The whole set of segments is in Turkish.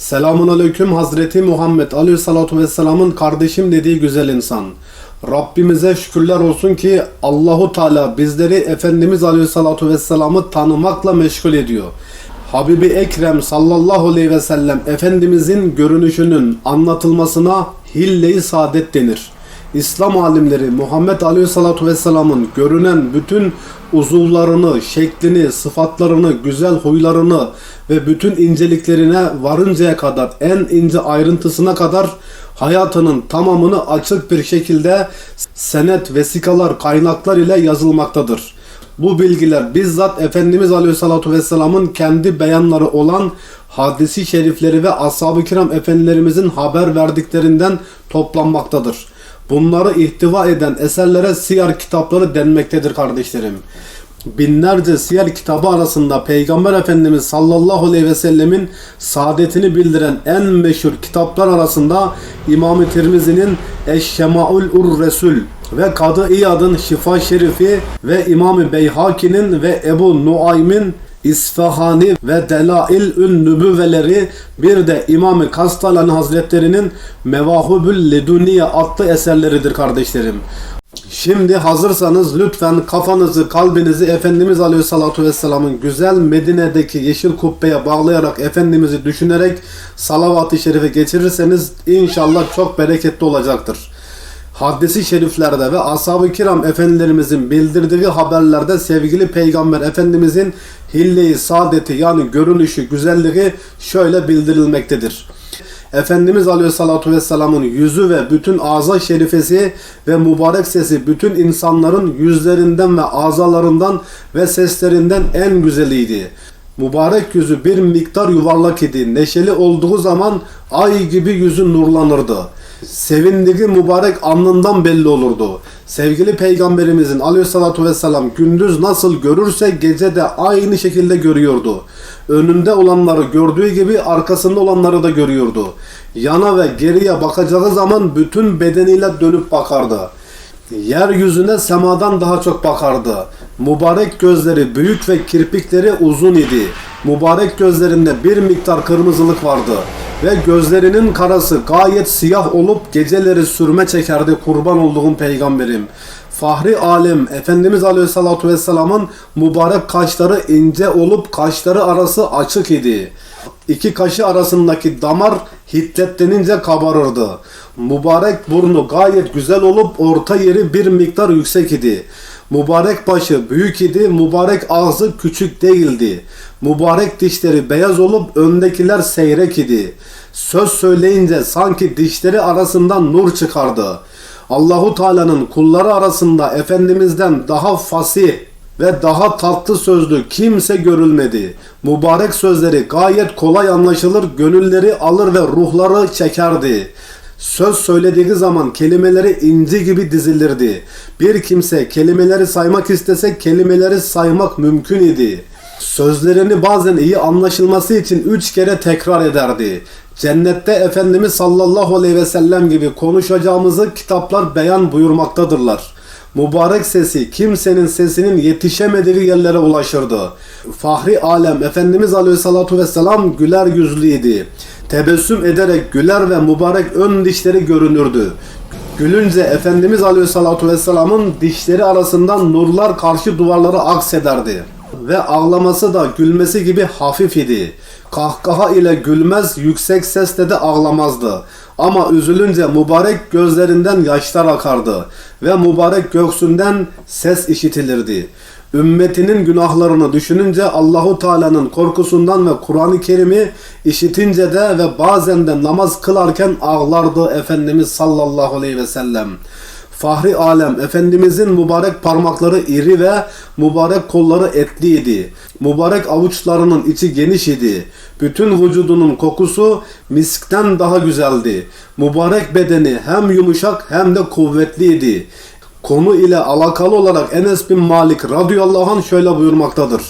Selamun Aleyküm Hazreti Muhammed Aleyhissalatu Vesselam'ın kardeşim dediği güzel insan. Rabbimize şükürler olsun ki Allahu Teala bizleri Efendimiz Aleyhissalatu Vesselam'ı tanımakla meşgul ediyor. Habibi Ekrem sallallahu aleyhi ve sellem Efendimizin görünüşünün anlatılmasına hille-i saadet denir. İslam alimleri Muhammed Aleyhissalatu Vesselam'ın görünen bütün uzuvlarını, şeklini, sıfatlarını, güzel huylarını ve bütün inceliklerine varıncaya kadar, en ince ayrıntısına kadar hayatının tamamını açık bir şekilde senet, vesikalar, kaynaklar ile yazılmaktadır. Bu bilgiler bizzat Efendimiz Aleyhissalatu Vesselam'ın kendi beyanları olan hadisi şerifleri ve ashab-ı kiram efendilerimizin haber verdiklerinden toplanmaktadır. Bunları ihtiva eden eserlere siyer kitapları denmektedir kardeşlerim. Binlerce siyer kitabı arasında Peygamber Efendimiz sallallahu aleyhi ve sellemin saadetini bildiren en meşhur kitaplar arasında İmam-ı Tirmizi'nin Eşşemaul Ur Resul ve Kadı İyad'ın Şifa Şerifi ve İmam-ı Beyhaki'nin ve Ebu Nuaym'in İsfahani ve Delail-ün Nübüvveleri bir de İmam-ı Kastalani Hazretleri'nin Mevahubül Leduniye adlı eserleridir kardeşlerim. Şimdi hazırsanız lütfen kafanızı, kalbinizi Efendimiz Aleyhissalatu Vesselam'ın güzel Medine'deki yeşil kubbeye bağlayarak Efendimiz'i düşünerek salavat-ı şerife geçirirseniz inşallah çok bereketli olacaktır. Hadisi şeriflerde ve ashab-ı kiram efendilerimizin bildirdiği haberlerde sevgili peygamber efendimizin hille-i saadeti yani görünüşü, güzelliği şöyle bildirilmektedir. Efendimiz Aleyhissalatu Vesselam'ın yüzü ve bütün ağza şerifesi ve mübarek sesi bütün insanların yüzlerinden ve ağzalarından ve seslerinden en güzeliydi. Mübarek yüzü bir miktar yuvarlak idi. Neşeli olduğu zaman ay gibi yüzü nurlanırdı. Sevindiği mübarek alnından belli olurdu. Sevgili Peygamberimizin aleyhissalatu vesselam gündüz nasıl görürse gece de aynı şekilde görüyordu. Önünde olanları gördüğü gibi arkasında olanları da görüyordu. Yana ve geriye bakacağı zaman bütün bedeniyle dönüp bakardı. Yeryüzüne semadan daha çok bakardı. Mübarek gözleri büyük ve kirpikleri uzun idi. Mübarek gözlerinde bir miktar kırmızılık vardı. Ve gözlerinin karası gayet siyah olup geceleri sürme çekerdi kurban olduğum peygamberim. Fahri alem Efendimiz Aleyhissalatu Vesselam'ın mübarek kaşları ince olup kaşları arası açık idi. İki kaşı arasındaki damar hiddetlenince kabarırdı. Mübarek burnu gayet güzel olup orta yeri bir miktar yüksek idi. Mübarek başı büyük idi, mübarek ağzı küçük değildi. Mübarek dişleri beyaz olup öndekiler seyrek idi. Söz söyleyince sanki dişleri arasından nur çıkardı. Allahu Teala'nın kulları arasında Efendimiz'den daha fasih ve daha tatlı sözlü kimse görülmedi. Mübarek sözleri gayet kolay anlaşılır, gönülleri alır ve ruhları çekerdi. Söz söylediği zaman kelimeleri inci gibi dizilirdi. Bir kimse kelimeleri saymak istese kelimeleri saymak mümkün idi. Sözlerini bazen iyi anlaşılması için üç kere tekrar ederdi. Cennette Efendimiz sallallahu aleyhi ve sellem gibi konuşacağımızı kitaplar beyan buyurmaktadırlar. Mübarek sesi kimsenin sesinin yetişemediği yerlere ulaşırdı. Fahri alem Efendimiz aleyhissalatu vesselam güler yüzlüydi. Tebessüm ederek güler ve mübarek ön dişleri görünürdü. Gülünce Efendimiz Aleyhissalatu Vesselam'ın dişleri arasından nurlar karşı duvarlara aksederdi. Ve ağlaması da gülmesi gibi hafif idi. Kahkaha ile gülmez, yüksek sesle de ağlamazdı. Ama üzülünce mübarek gözlerinden yaşlar akardı ve mübarek göğsünden ses işitilirdi. Ümmetinin günahlarını düşününce Allahu Teala'nın korkusundan ve Kur'an-ı Kerim'i işitince de ve bazen de namaz kılarken ağlardı Efendimiz sallallahu aleyhi ve sellem. Fahri alem Efendimizin mübarek parmakları iri ve mübarek kolları etliydi. Mübarek avuçlarının içi geniş idi. Bütün vücudunun kokusu miskten daha güzeldi. Mübarek bedeni hem yumuşak hem de kuvvetliydi. Konu ile alakalı olarak Enes bin Malik radıyallahu anh şöyle buyurmaktadır.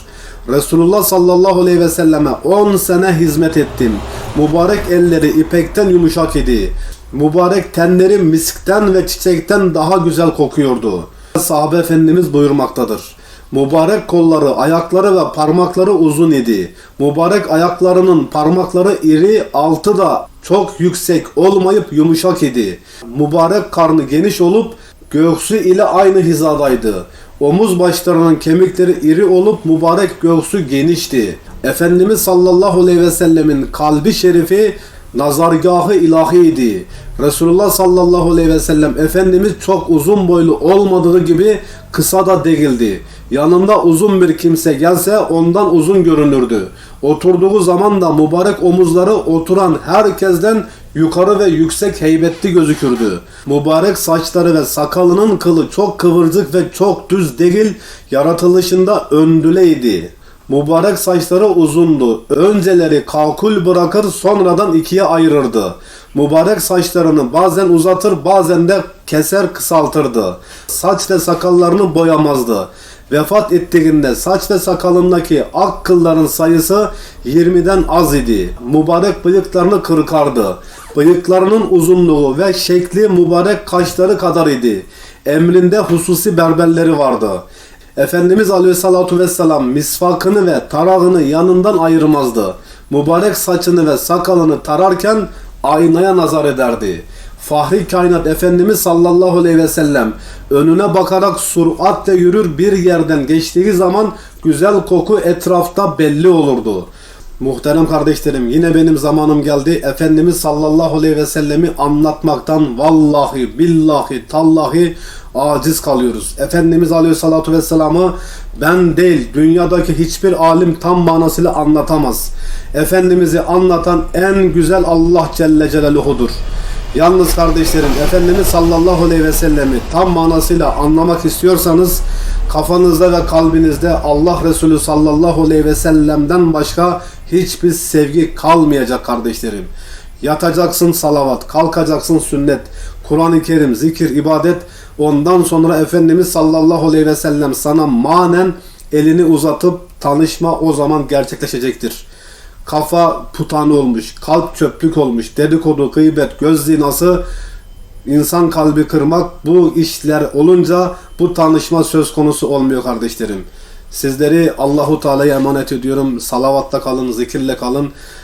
Resulullah sallallahu aleyhi ve selleme 10 sene hizmet ettim. Mübarek elleri ipekten yumuşak idi. Mübarek tenleri miskten ve çiçekten daha güzel kokuyordu. Sahabe Efendimiz buyurmaktadır. Mübarek kolları, ayakları ve parmakları uzun idi. Mübarek ayaklarının parmakları iri, altı da çok yüksek olmayıp yumuşak idi. Mübarek karnı geniş olup göğsü ile aynı hizadaydı. Omuz başlarının kemikleri iri olup mübarek göğsü genişti. Efendimiz sallallahu aleyhi ve sellemin kalbi şerifi nazargahı ilahiydi. Resulullah sallallahu aleyhi ve sellem Efendimiz çok uzun boylu olmadığı gibi kısa da değildi. Yanında uzun bir kimse gelse ondan uzun görünürdü. Oturduğu zaman da mübarek omuzları oturan herkesten yukarı ve yüksek heybetli gözükürdü. Mübarek saçları ve sakalının kılı çok kıvırcık ve çok düz değil, yaratılışında öndüleydi. Mübarek saçları uzundu. Önceleri kalkul bırakır sonradan ikiye ayırırdı. Mübarek saçlarını bazen uzatır bazen de keser kısaltırdı. Saç ve sakallarını boyamazdı. Vefat ettiğinde saç ve sakalındaki ak kılların sayısı 20'den az idi. Mübarek bıyıklarını kırkardı. Bıyıklarının uzunluğu ve şekli mübarek kaşları kadar idi. Emrinde hususi berberleri vardı. Efendimiz Aleyhissalatu Vesselam misvakını ve tarağını yanından ayırmazdı. Mübarek saçını ve sakalını tararken aynaya nazar ederdi. Fahri kainat Efendimiz sallallahu aleyhi ve sellem önüne bakarak süratle yürür bir yerden geçtiği zaman güzel koku etrafta belli olurdu. Muhterem kardeşlerim yine benim zamanım geldi. Efendimiz sallallahu aleyhi ve sellemi anlatmaktan vallahi billahi tallahi aciz kalıyoruz. Efendimiz aleyhissalatu vesselam'ı ben değil dünyadaki hiçbir alim tam manasıyla anlatamaz. Efendimiz'i anlatan en güzel Allah Celle Celaluhu'dur. Yalnız kardeşlerim Efendimiz sallallahu aleyhi ve sellemi tam manasıyla anlamak istiyorsanız kafanızda ve kalbinizde Allah Resulü sallallahu aleyhi ve sellem'den başka hiçbir sevgi kalmayacak kardeşlerim. Yatacaksın salavat, kalkacaksın sünnet, Kur'an-ı Kerim, zikir, ibadet. Ondan sonra Efendimiz sallallahu aleyhi ve sellem sana manen elini uzatıp tanışma o zaman gerçekleşecektir. Kafa putanı olmuş, kalp çöplük olmuş, dedikodu, gıybet, göz zinası, insan kalbi kırmak bu işler olunca bu tanışma söz konusu olmuyor kardeşlerim. Sizleri Allahu Teala'ya emanet ediyorum. Salavatta kalın, zikirle kalın.